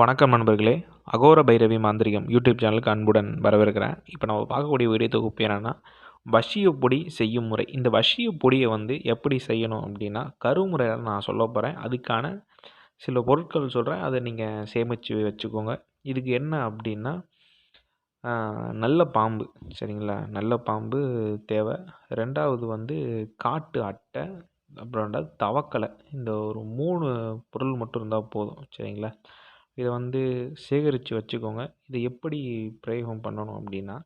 வணக்கம் நண்பர்களே. அகோர பைரவி மாந்திரிகம் யூடியூப் சேனலுக்கு அன்புடன் வரவேற்கிறேன். இப்போ நம்ம பார்க்கக்கூடிய வீடியோ தொகுப்பு என்னென்னா வஷிய பொடி செய்யும் முறை. இந்த வஷிய பொடியை வந்து எப்படி செய்யணும் அப்படின்னா கருமுறையில் நான் சொல்ல போகிறேன் அதுக்கான சில பொருட்கள் சொல்கிறேன் அதை நீங்கள் சேமித்து வச்சுக்கோங்க. இதுக்கு என்ன அப்படின்னா நல்ல பாம்பு. சரிங்களா? நல்ல பாம்பு தேவை. ரெண்டாவது வந்து காட்டு அட்டை அப்புறம் ரெண்டாவது தவக்கலை. இந்த ஒரு மூணு பொருள் மட்டும் இருந்தால் போதும். சரிங்களா? இதை வந்து சேகரித்து வச்சுக்கோங்க. இதை எப்படி பிரயோகம் பண்ணணும் அப்படின்னா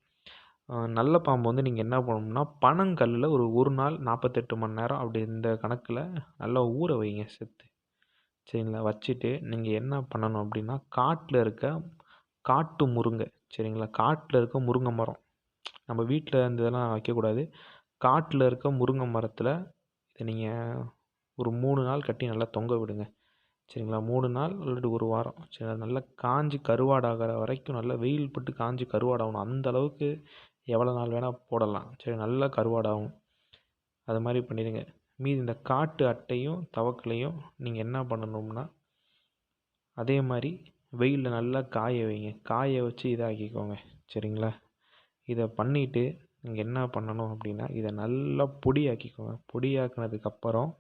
நல்ல பாம்பு வந்து நீங்கள் என்ன பண்ணணும்னா பனங்கல்லில் ஒரு ஒரு நாள் நாற்பத்தெட்டு மணி நேரம் அப்படி இந்த கணக்கில் நல்லா ஊற வைங்க செத்து. சரிங்களா? வச்சுட்டு நீங்கள் என்ன பண்ணணும் அப்படின்னா காட்டில் இருக்க காட்டு முருங்கை சரிங்களா? காட்டில் இருக்க முருங்கை மரம். நம்ம வீட்டில் இந்த இதெல்லாம் வைக்கக்கூடாது. காட்டில் இருக்க முருங்கை மரத்தில் இதை நீங்கள் ஒரு மூணு நாள் கட்டி நல்லா தொங்க விடுங்க. சரிங்களா? மூணு நாள் இல்லாட்டி ஒரு வாரம். சரி அது நல்லா காஞ்சி கருவாடாகிற வரைக்கும் நல்லா வெயில் பட்டு காஞ்சி கருவாடாகணும். அந்த அளவுக்கு எவ்வளோ நாள் வேணால் போடலாம். சரி நல்லா கருவாடாகும். அது மாதிரி பண்ணிடுங்க. மீதி இந்த காட்டு அட்டையும் தவக்கலையும் நீங்கள் என்ன பண்ணணும்னா அதே மாதிரி வெயிலில் நல்லா காய வைங்க. காய வச்சு இதாக்கிக்கோங்க. சரிங்களா? இதை பண்ணிவிட்டு நீங்கள் என்ன பண்ணணும் அப்படின்னா இதை நல்லா பொடியாக்கிக்கோங்க. பொடியாக்குனதுக்கப்புறம்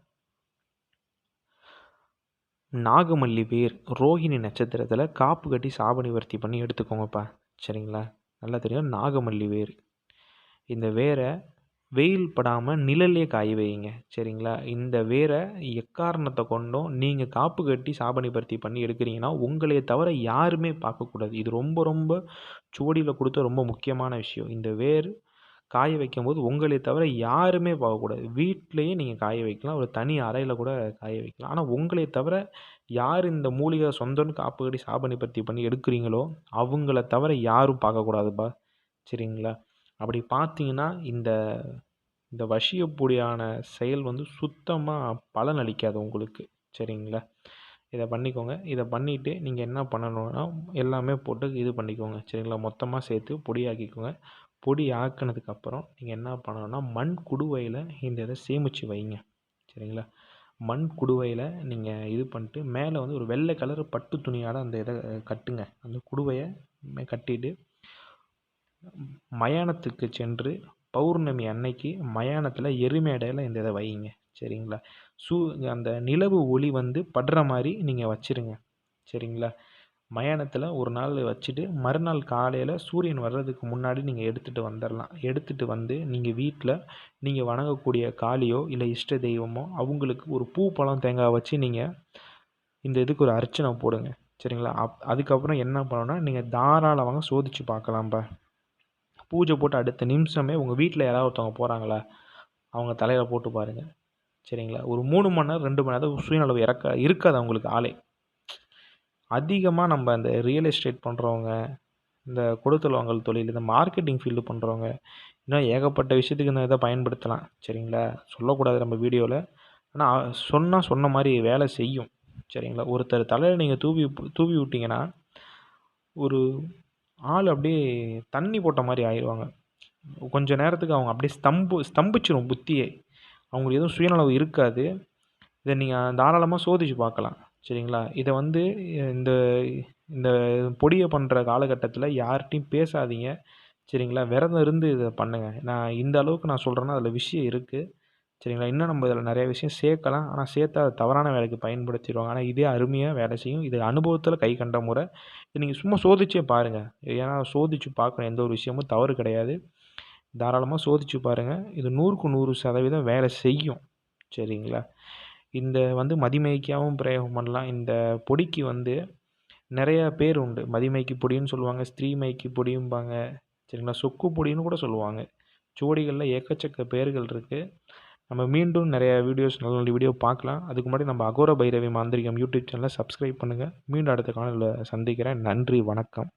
நாகமல்லி வேர் ரோஹிணி நட்சத்திரத்தில் காப்பு கட்டி சாப நிவர்த்தி பண்ணி எடுத்துக்கோங்கப்பா. சரிங்களா? நல்லா தெரியும். நாகமல்லி வேர். இந்த வேரை வெயில் படாமல் நிழல்லே காய வைங்க சரிங்களா? இந்த வேரை எக்காரணத்தை கொண்டும் நீங்கள் காப்பு கட்டி சாப பருத்தி பண்ணி எடுக்கிறீங்கன்னா உங்களைய தவிர யாருமே பார்க்கக்கூடாது. இது ரொம்ப ரொம்ப சுவடியில் கொடுத்த ரொம்ப முக்கியமான விஷயம். இந்த வேர் காய வைக்கும்போது உங்களை தவிர யாருமே பார்க்கக்கூடாது வீட்டிலையே நீங்கள் காய வைக்கலாம். ஒரு தனி அறையில் கூட காய வைக்கலாம். ஆனால் உங்களை தவிர யார் இந்த மூலிகை சொந்தம்னு காப்பு கட்டி சாப பண்ணி எடுக்கிறீங்களோ அவங்கள தவிர யாரும் பார்க்கக்கூடாதுப்பா. சரிங்களா? அப்படி பார்த்தீங்கன்னா இந்த இந்த வசியப்பொடியான செயல் வந்து சுத்தமாக பலன் அளிக்காது உங்களுக்கு. சரிங்களா? இதை பண்ணிக்கோங்க. இதை பண்ணிவிட்டு நீங்கள் என்ன பண்ணணும்னா எல்லாமே போட்டு இது பண்ணிக்கோங்க. சரிங்களா? மொத்தமாக சேர்த்து பொடியாக்கிக்கோங்க. பொடி ஆக்கினதுக்கப்புறம் நீங்கள் என்ன பண்ணணும்னா மண் குடுவையில் இந்த இதை சேமித்து வைங்க. சரிங்களா? மண் குடுவையில் நீங்கள் இது பண்ணிட்டு மேலே வந்து ஒரு வெள்ளை கலர் பட்டு துணியால் அந்த இதை கட்டுங்க. அந்த குடுவையை கட்டிட்டு மயானத்துக்கு சென்று பௌர்ணமி அன்னைக்கு மயானத்தில் எருமேடையில் இந்த இதை வைங்க. சரிங்களா? சூ அந்த நிலவு ஒளி வந்து படுற மாதிரி நீங்கள் வச்சுருங்க. சரிங்களா? மயானத்தில் ஒரு நாள் வச்சுட்டு மறுநாள் காலையில் சூரியன் வர்றதுக்கு முன்னாடி நீங்கள் எடுத்துகிட்டு வந்துடலாம் எடுத்துகிட்டு வந்து நீங்கள் வீட்டில் நீங்கள் வணங்கக்கூடிய காளியோ இல்லை இஷ்ட தெய்வமோ அவங்களுக்கு ஒரு பூ பழம் தேங்காய் வச்சு நீங்கள் இந்த இதுக்கு ஒரு அர்ச்சனை போடுங்க. சரிங்களா? அப் அதுக்கப்புறம் என்ன பண்ணணும்னா நீங்கள் தாராளமாக சோதிச்சு பார்க்கலாம்ப்பா பூஜை போட்டு அடுத்த நிமிஷமே உங்கள் வீட்டில் யாராவது ஒருத்தவங்க போகிறாங்களா அவங்க தலையில் போட்டு பாருங்கள் சரிங்களா? ஒரு மூணு மணி நேரம் ரெண்டு மணி நேரம் சுயநலவு இறக்க இருக்காது அவங்களுக்கு ஆளே. அதிகமாக நம்ம இந்த ரியல் எஸ்டேட் பண்ணுறவங்க இந்த கொடுத்தல் வாங்கல் தொழில் இந்த மார்க்கெட்டிங் ஃபீல்டு பண்ணுறவங்க இன்னும் ஏகப்பட்ட விஷயத்துக்கு இந்த இதை பயன்படுத்தலாம். சரிங்களா? சொல்லக்கூடாது நம்ம வீடியோவில் ஆனால் சொன்னால் சொன்ன மாதிரி வேலை செய்யும். சரிங்களா? ஒருத்தர் தலையில் நீங்கள் தூவி தூவி விட்டிங்கன்னா ஒரு ஆள் அப்படியே தண்ணி போட்ட மாதிரி ஆயிடுவாங்க. கொஞ்ச நேரத்துக்கு அவங்க அப்படியே ஸ்தம்பு ஸ்தம்பிச்சிரும் புத்தியே. அவங்களுக்கு எதுவும் சுயநலவு இருக்காது. இதை நீங்கள் தாராளமாக சோதிச்சு பார்க்கலாம். சரிங்களா? இதை வந்து இந்த இந்த பொடியை பண்ணுற காலகட்டத்தில் யார்கிட்டையும் பேசாதீங்க. சரிங்களா? விரதம் இருந்து இதை பண்ணுங்கள் நான் இந்த அளவுக்கு நான் சொல்கிறேன்னா அதில் விஷயம் இருக்குது சரிங்களா? இன்னும் நம்ம இதில் நிறைய விஷயம் சேர்க்கலாம். ஆனால் சேர்த்தா அதை தவறான வேலைக்கு பயன்படுத்திடுவாங்க. ஆனால் இதே அருமையாக வேலை செய்யும். இது அனுபவத்தில் கை கண்ட முறை. இது நீங்கள் சும்மா சோதிச்சே பாருங்கள் ஏன்னா சோதிச்சு பார்க்கணும். எந்த ஒரு விஷயமும் தவறு கிடையாது. தாராளமாக சோதிச்சு பாருங்கள் இது நூறுக்கு நூறு சதவீதம் வேலை செய்யும். சரிங்களா? இந்த வந்து மதிமைக்காகவும் பிரயோகம் பண்ணலாம். இந்த பொடிக்கு வந்து நிறைய பேர் உண்டு. மதிமைக்கு பொடின்னு சொல்லுவாங்க ஸ்திரீமைக்கு பொடியும்பாங்க. சரிங்களா? சொக்கு பொடின்னு கூட சொல்லுவாங்க. ஜோடிகளில் ஏக்கச்சக்க பேர்கள் இருக்குது நம்ம மீண்டும் நிறைய வீடியோஸ் நல்ல நல்ல வீடியோ பார்க்கலாம். அதுக்கு முன்னாடி நம்ம அகோர பைரவி மாந்திரிகம் யூடியூப் சேனலை சப்ஸ்கிரைப் பண்ணுங்கள் மீண்டும் அடுத்த காணொலியில் சந்திக்கிறேன். நன்றி வணக்கம்.